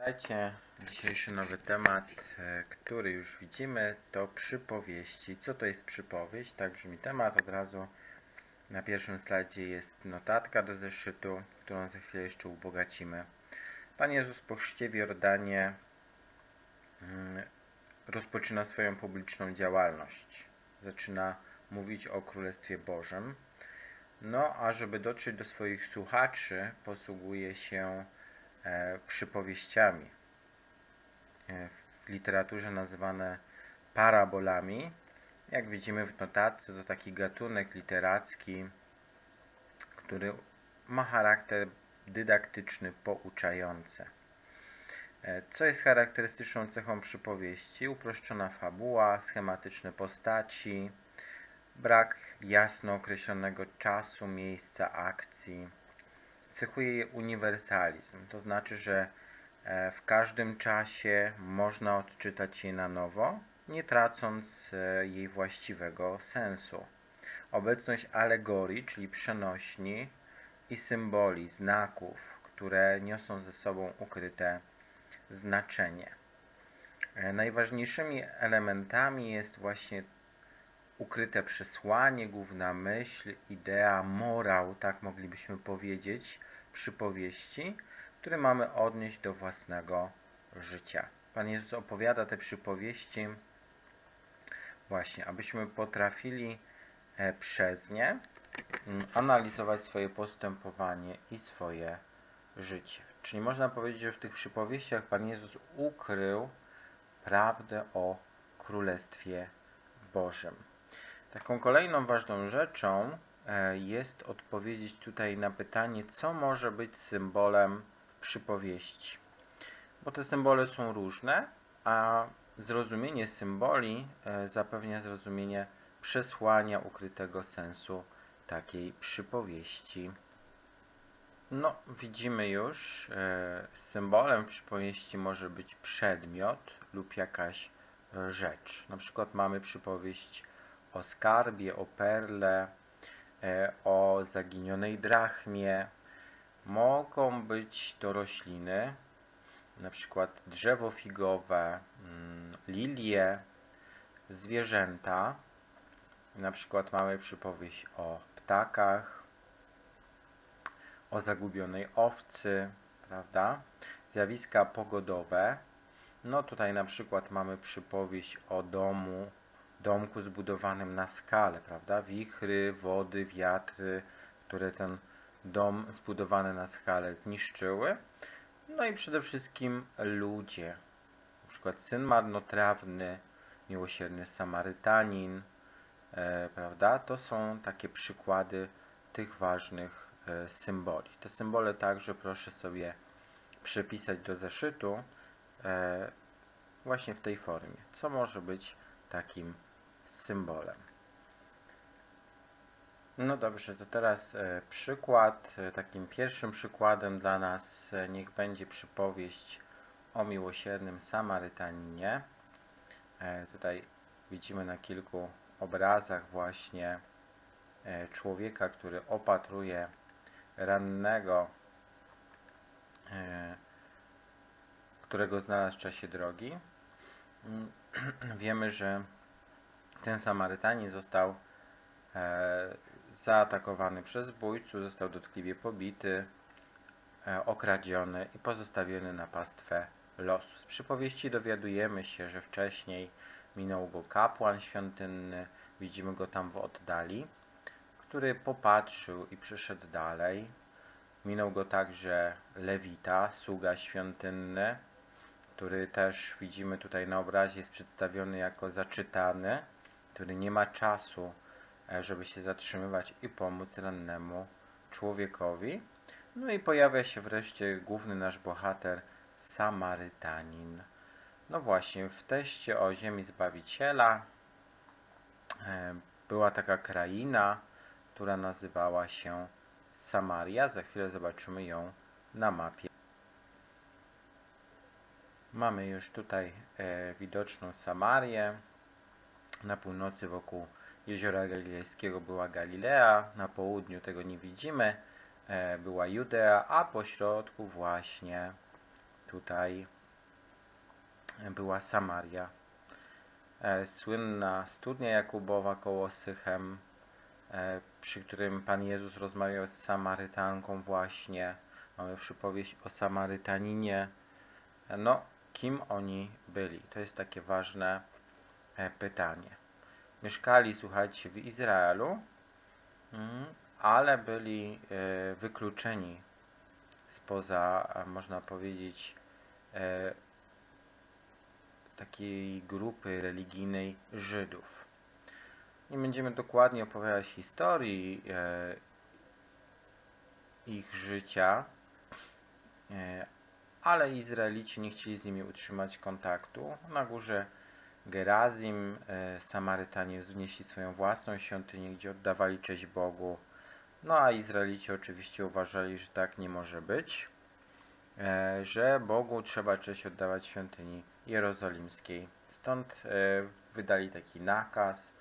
Witajcie. Dzisiejszy nowy temat, e, który już widzimy, to przypowieści. Co to jest przypowieść? Tak brzmi temat. Od razu na pierwszym slajdzie jest notatka do zeszytu, którą za chwilę jeszcze ubogacimy. Pan Jezus po chrzcie w Jordanie mm, rozpoczyna swoją publiczną działalność. Zaczyna mówić o Królestwie Bożym. No, a żeby dotrzeć do swoich słuchaczy, posługuje się przypowieściami. E, w literaturze nazywane parabolami. Jak widzimy w notatce, to taki gatunek literacki, który ma charakter dydaktyczny, pouczający. E, Co jest charakterystyczną cechą przypowieści? Uproszczona fabuła, schematyczne postaci, brak jasno określonego czasu, miejsca, akcji. Cechuje je uniwersalizm, to znaczy, że e, w każdym czasie można odczytać je na nowo, nie tracąc e, jej właściwego sensu. Obecność alegorii, czyli przenośni i symboli, znaków, które niosą ze sobą ukryte znaczenie. E, Najważniejszymi elementami jest właśnie ukryte przesłanie, główna myśl, idea, morał, tak moglibyśmy powiedzieć, przypowieści, które mamy odnieść do własnego życia. Pan Jezus opowiada te przypowieści właśnie, abyśmy potrafili e, przez nie mm, analizować swoje postępowanie i swoje życie. Czyli można powiedzieć, że w tych przypowieściach Pan Jezus ukrył prawdę o Królestwie Bożym. Taką kolejną ważną rzeczą e, jest odpowiedzieć tutaj na pytanie, co może być symbolem w przypowieści. Bo te symbole są różne, a zrozumienie symboli e, zapewnia zrozumienie przesłania ukrytego sensu takiej przypowieści. No, widzimy już, e, symbolem w przypowieści może być przedmiot lub jakaś rzecz. Na przykład mamy przypowieść o skarbie, o perle, e, o zaginionej drachmie. Mogą być to rośliny, na przykład drzewo figowe, mm, lilie, zwierzęta. Na przykład mamy przypowieść o ptakach, o zagubionej owcy, prawda? Zjawiska pogodowe. No tutaj na przykład mamy przypowieść o domu, domku zbudowanym na skale, prawda? Wichry, wody, wiatry, które ten dom zbudowany na skale zniszczyły. No i przede wszystkim ludzie. Na przykład syn marnotrawny, miłosierny Samarytanin, e, prawda? To są takie przykłady tych ważnych e, symboli. Te symbole także proszę sobie przepisać do zeszytu e, właśnie w tej formie. Co może być takim symbolem? No dobrze, to teraz e, przykład. E, Takim pierwszym przykładem dla nas e, niech będzie przypowieść o miłosiernym Samarytaninie. Tutaj widzimy na kilku obrazach właśnie człowieka, który opatruje rannego, którego znalazł w czasie drogi. Mm, Wiemy, że ten Samarytanin został e, zaatakowany przez zbójców, został dotkliwie pobity, e, okradziony i pozostawiony na pastwę losu. Z przypowieści dowiadujemy się, że wcześniej minął go kapłan świątynny, widzimy go tam w oddali, który popatrzył i przyszedł dalej. Minął go także Lewita, sługa świątynny, który też widzimy tutaj na obrazie jest przedstawiony jako zaczytany, który nie ma czasu, e, żeby się zatrzymywać i pomóc rannemu człowiekowi. No i pojawia się wreszcie główny nasz bohater, Samarytanin. No właśnie, w teście o ziemi Zbawiciela e, była taka kraina, która nazywała się Samaria. Za chwilę zobaczymy ją na mapie. Mamy już tutaj e, widoczną Samarię. Na północy wokół jeziora Galilejskiego była Galilea, na południu tego nie widzimy, e, była Judea, a po środku właśnie tutaj była Samaria. E, Słynna studnia Jakubowa koło Sychem, e, przy którym Pan Jezus rozmawiał z Samarytanką właśnie. Mamy przypowieść o Samarytaninie. No, kim oni byli? To jest takie ważne pytanie. Mieszkali, słuchajcie, w Izraelu, mm, ale byli e, wykluczeni spoza, a można powiedzieć, e, takiej grupy religijnej Żydów. Nie będziemy dokładnie opowiadać historii e, ich życia, e, ale Izraelici nie chcieli z nimi utrzymać kontaktu. Na górze Gerazim e, Samarytanie wznieśli swoją własną świątynię, gdzie oddawali cześć Bogu. No a Izraelici oczywiście uważali, że tak nie może być, e, że Bogu trzeba cześć oddawać świątyni jerozolimskiej. Stąd e, wydali taki nakaz,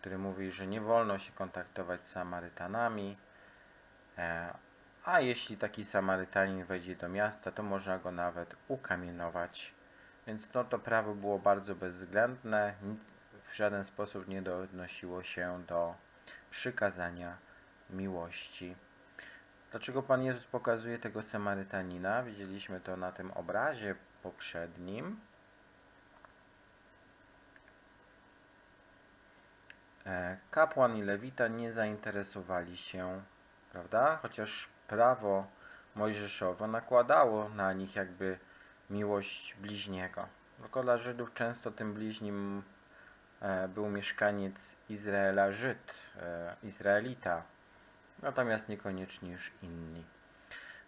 który mówi, że nie wolno się kontaktować z Samarytanami, a jeśli taki Samarytanin wejdzie do miasta, to można go nawet ukamienować. Więc no, to prawo było bardzo bezwzględne, nic, w żaden sposób nie odnosiło się do przykazania miłości. Dlaczego Pan Jezus pokazuje tego Samarytanina? Widzieliśmy to na tym obrazie poprzednim. E, Kapłan i Lewita nie zainteresowali się, prawda? Chociaż prawo mojżeszowe nakładało na nich jakby miłość bliźniego. Dla Żydów często tym bliźnim e, był mieszkaniec Izraela, Żyd, e, Izraelita, natomiast niekoniecznie już inni.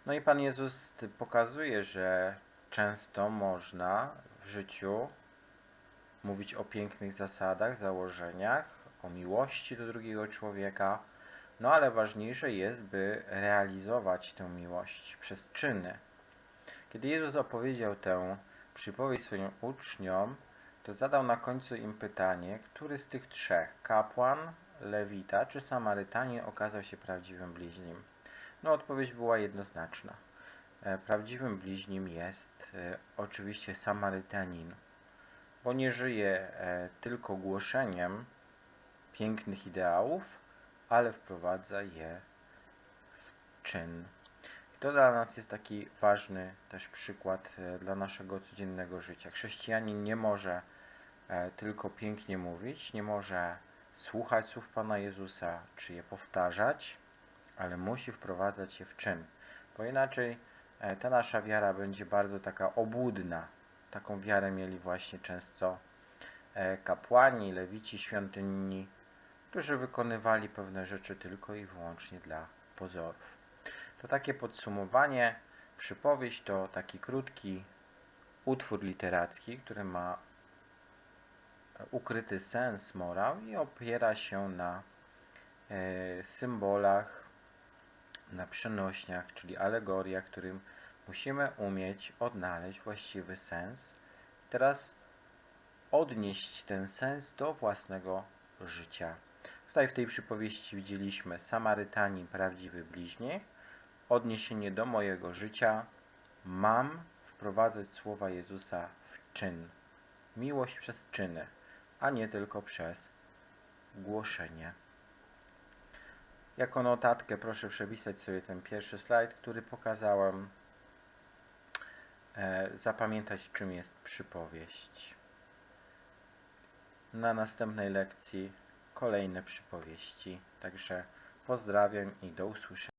No i Pan Jezus pokazuje, że często można w życiu mówić o pięknych zasadach, założeniach, o miłości do drugiego człowieka, no ale ważniejsze jest, by realizować tę miłość przez czyny. Kiedy Jezus opowiedział tę przypowieść swoim uczniom, to zadał na końcu im pytanie, który z tych trzech, kapłan, lewita czy Samarytanin okazał się prawdziwym bliźnim. No odpowiedź była jednoznaczna. E, Prawdziwym bliźnim jest e, oczywiście Samarytanin, bo nie żyje e, tylko głoszeniem pięknych ideałów, ale wprowadza je w czyn. To dla nas jest taki ważny też przykład e, dla naszego codziennego życia. Chrześcijanin nie może e, tylko pięknie mówić, nie może słuchać słów Pana Jezusa, czy je powtarzać, ale musi wprowadzać je w czyn, bo inaczej e, ta nasza wiara będzie bardzo taka obłudna. Taką wiarę mieli właśnie często kapłani, lewici świątynni, którzy wykonywali pewne rzeczy tylko i wyłącznie dla pozorów. To takie podsumowanie. Przypowieść to taki krótki utwór literacki, który ma ukryty sens, morał i opiera się na e, symbolach, na przenośniach, czyli alegoriach, którym musimy umieć odnaleźć właściwy sens. Teraz odnieść ten sens do własnego życia. Tutaj w tej przypowieści widzieliśmy Samarytanin, prawdziwy bliźniech, odniesienie do mojego życia. Mam wprowadzać słowa Jezusa w czyn. Miłość przez czyny, a nie tylko przez głoszenie. Jako notatkę proszę przepisać sobie ten pierwszy slajd, który pokazałem. E, zapamiętać, czym jest przypowieść. Na następnej lekcji kolejne przypowieści. Także pozdrawiam i do usłyszenia.